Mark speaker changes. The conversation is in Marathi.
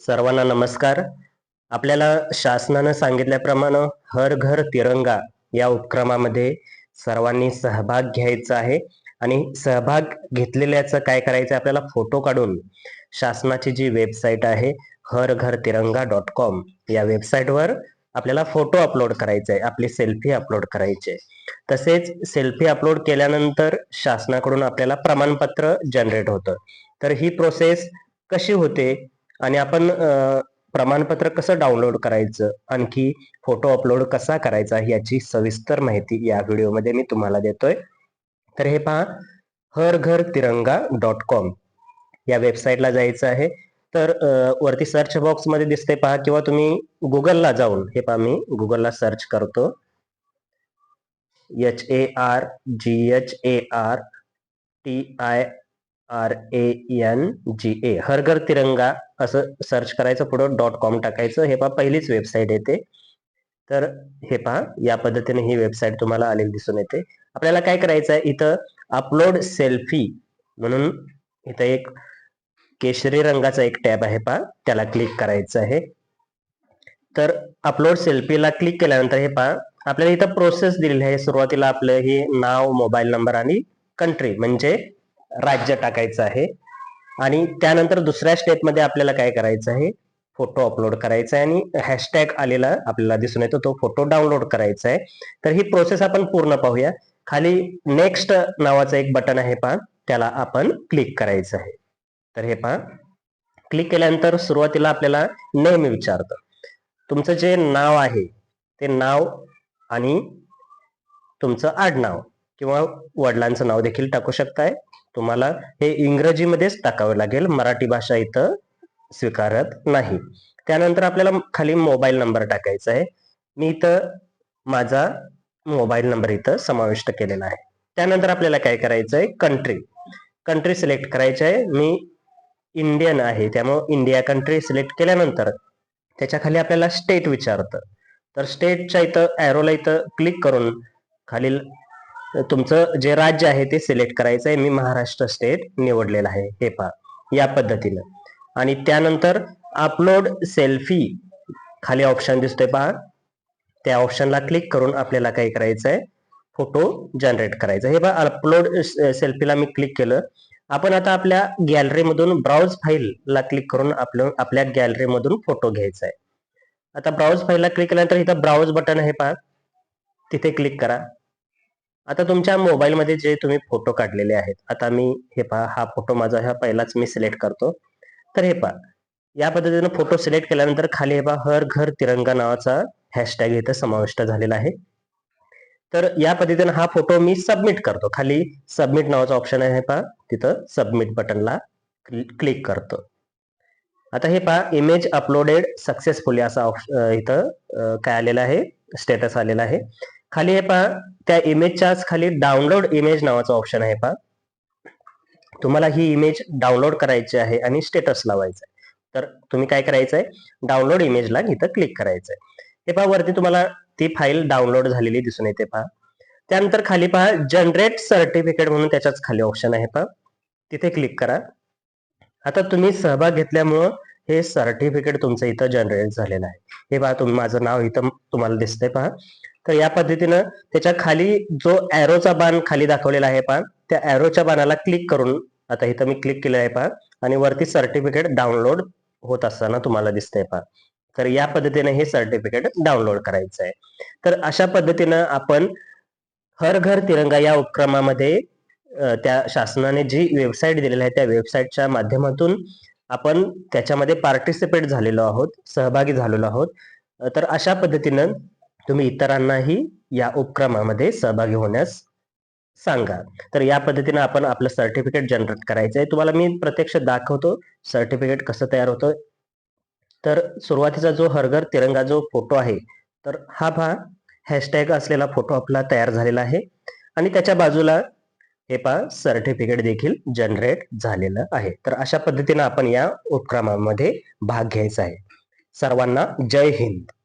Speaker 1: सर्वांना नमस्कार. आपल्याला शासनानं सांगितल्याप्रमाणे हर घर तिरंगा या उपक्रमामध्ये सर्वांनी सहभाग घ्यायचा आहे. आणि सहभाग घेतलेल्याचं काय करायचं आपल्याला फोटो काढून शासनाची जी वेबसाईट आहे हर घर तिरंगा डॉट कॉम या वेबसाईटवर आपल्याला फोटो अपलोड करायचा आहे. आपली सेल्फी अपलोड करायची आहे. तसेच सेल्फी अपलोड केल्यानंतर शासनाकडून आपल्याला प्रमाणपत्र जनरेट होतं. तर ही प्रोसेस कशी होते? आणि आपण प्रमाणपत्र कसं डाउनलोड करायचं? आणखी फोटो अपलोड कसा करायचा? याची सविस्तर माहिती या व्हिडिओमध्ये मी तुम्हाला देतोय. तर हे पहा हर घर तिरंगा डॉट कॉम या वेबसाईटला जायचं आहे. तर वरती सर्च बॉक्समध्ये दिसते पहा किंवा तुम्ही गुगलला जाऊन हे पहा मी गुगलला सर्च करतो. H A R G H A R T I R A N G A Har Ghar Tiranga असं सर्च करायचं पुढं डॉट कॉम टाकायचं. हे पहा पहिलीच वेबसाईट येते तर हे पहा या पद्धतीने ही वेबसाईट तुम्हाला आलेली दिसून येते. आपल्याला काय करायचं आहे? इथं अपलोड सेल्फी म्हणून इथं एक केशरी रंगाचा एक टॅब आहे पहा त्याला क्लिक करायचं आहे. तर अपलोड सेल्फीला क्लिक केल्यानंतर हे पहा आपल्याला इथं प्रोसेस दिलेली आहे. सुरुवातीला आपलं हे नाव मोबाईल नंबर आणि कंट्री म्हणजे राज्य टाकायचं आहे. आणि त्यानंतर दुसऱ्या स्टेपमध्ये आपल्याला काय करायचं आहे? फोटो अपलोड करायचा आहे आणि हॅशटॅग आलेला आपल्याला दिसून येतो तो फोटो डाउनलोड करायचा आहे. तर ही प्रोसेस आपण पूर्ण पाहूया. खाली नेक्स्ट नावाचं एक बटन आहे पहा त्याला आपण क्लिक करायचं आहे. तर हे पहा क्लिक केल्यानंतर सुरुवातीला आपल्याला नेम विचारतं. तुमचं जे नाव आहे ते नाव आणि तुमचं आडनाव किंवा वडिलांचं नाव देखील टाकू शकताय. तुम्हाला हे इंग्रजीमध्येच टाकावं लागेल. मराठी भाषा इथं स्वीकारत नाही. त्यानंतर आपल्याला खाली मोबाईल नंबर टाकायचा आहे. मी इथं माझा मोबाईल नंबर इथं समाविष्ट केलेला आहे. त्यानंतर आपल्याला काय करायचं आहे कंट्री कंट्री सिलेक्ट करायची आहे. मी इंडियन आहे. त्यामुळे इंडिया कंट्री सिलेक्ट केल्यानंतर त्याच्याखाली आपल्याला स्टेट विचारतं. तर स्टेटच्या इथं ॲरोला इथं क्लिक करून खालील तुमचं जे राज्य आहे ते सिलेक्ट करायचं आहे मी महाराष्ट्र स्टेट निवडलेलं आहे. हे पहा. या पद्धतीनं. आणि त्यानंतर अपलोड सेल्फी खाली ऑप्शन दिसतोय पहा. त्या ऑप्शनला क्लिक करून आपल्याला काय करायचं आहे फोटो जनरेट करायचा हे पहा अपलोड सेल्फीला मी क्लिक केलं. आपण आता आपल्या गॅलरीमधून ब्राउज फाईलला क्लिक करून आपलं आपल्या गॅलरीमधून फोटो घ्यायचा आहे आता ब्राउज फाईलला क्लिक केल्यानंतर इथं ब्राउज बटन आहे पहा. तिथे क्लिक करा. आता तुमच्या मोबाईलमध्ये जे तुम्ही फोटो काढलेले आहेत आता मी हे पहा हा फोटो माझा हा पहिलाच मी सिलेक्ट करतो. तर हे पहा या पद्धतीनं फोटो सिलेक्ट केल्यानंतर खाली हे पहा हर घर तिरंगा नावाचा हॅशटॅग इथं समाविष्ट झालेला आहे. तर या पद्धतीनं हा फोटो मी सबमिट करतो. खाली सबमिट नावाचा ऑप्शन आहे पहा तिथं सबमिट बटनला क्लिक करतो. आता हे पहा इमेज अपलोडेड सक्सेसफुली असा ऑप्शन इथं काय आलेला आहे स्टेटस आलेला आहे. खाली हे पहा त्या इमेजच्याच खाली डाउनलोड इमेज नावाचा ऑप्शन आहे पहा. तुम्हाला ही इमेज डाउनलोड करायची आहे आणि स्टेटस लावायचं आहे. तर तुम्ही काय करायचंय? डाउनलोड इमेजला इथं क्लिक करायचं आहे हे पहा वरती तुम्हाला ती फाईल डाउनलोड झालेली दिसून येते पहा. त्यानंतर खाली पहा जनरेट सर्टिफिकेट म्हणून त्याच्याच खाली ऑप्शन आहे पहा. तिथे क्लिक करा. आता तुम्ही सहभाग घेतल्यामुळं हे सर्टिफिकेट तुमचं इथं जनरेट झालेलं आहे. हे पहा तुम्ही माझं नाव इथं तुम्हाला दिसतंय पहा. तर या पद्धतीनं त्याच्याखाली जो एरोचा बाण खाली दाखवलेला आहे पहा त्या ऍरोच्या बाणाला क्लिक करून आता इथं मी क्लिक केलं आहे पहा आणि वरती सर्टिफिकेट डाउनलोड होत असताना तुम्हाला दिसतंय पहा. तर या पद्धतीने हे सर्टिफिकेट डाउनलोड करायचं आहे. तर अशा पद्धतीनं आपण हर घर तिरंगा या उपक्रमामध्ये त्या शासनाने जी वेबसाईट दिलेली आहे त्या वेबसाईटच्या माध्यमातून आपण त्याच्यामध्ये पार्टिसिपेट झालेलो आहोत सहभागी झालेलो आहोत. तर अशा पद्धतीनं तुम्ही इतरांनाही या उपक्रमामध्ये सहभागी होण्यास सांगा. तर या पद्धतीनं आपण आपलं सर्टिफिकेट जनरेट करायचं आहे तुम्हाला मी प्रत्यक्ष दाखवतो सर्टिफिकेट कसं तयार होतं. तर सुरुवातीचा जो हरघर तिरंगा जो फोटो आहे तर हा भा हॅशटॅग असलेला फोटो आपला तयार झालेला आहे. आणि त्याच्या बाजूला हे पहा सर्टिफिकेट देखील जनरेट झालेलं आहे. तर अशा पद्धतीनं आपण या उपक्रमामध्ये भाग घ्यायचा आहे. सर्वांना जय हिंद.